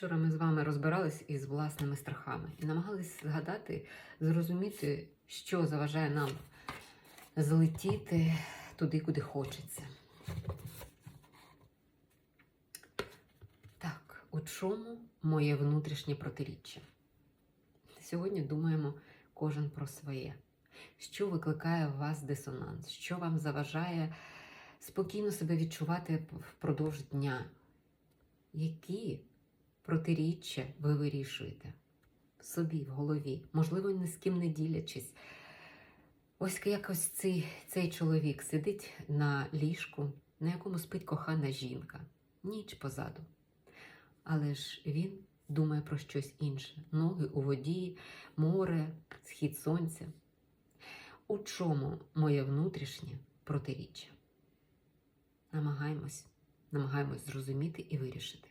Вчора ми з вами розбирались із власними страхами і намагались згадати, зрозуміти, що заважає нам злетіти туди, куди хочеться. Так, у чому моє внутрішнє протиріччя? Сьогодні думаємо кожен про своє. Що викликає в вас дисонанс? Що вам заважає спокійно себе відчувати впродовж дня? Які протиріччя ви вирішуєте собі, в голові, можливо, ні з ким не ділячись. Ось якось цей, цей чоловік сидить на ліжку, на якому спить кохана жінка, ніч позаду. Але ж він думає про щось інше: ноги у воді, море, схід сонця. У чому моє внутрішнє протиріччя? Намагаємось, намагаємось зрозуміти і вирішити.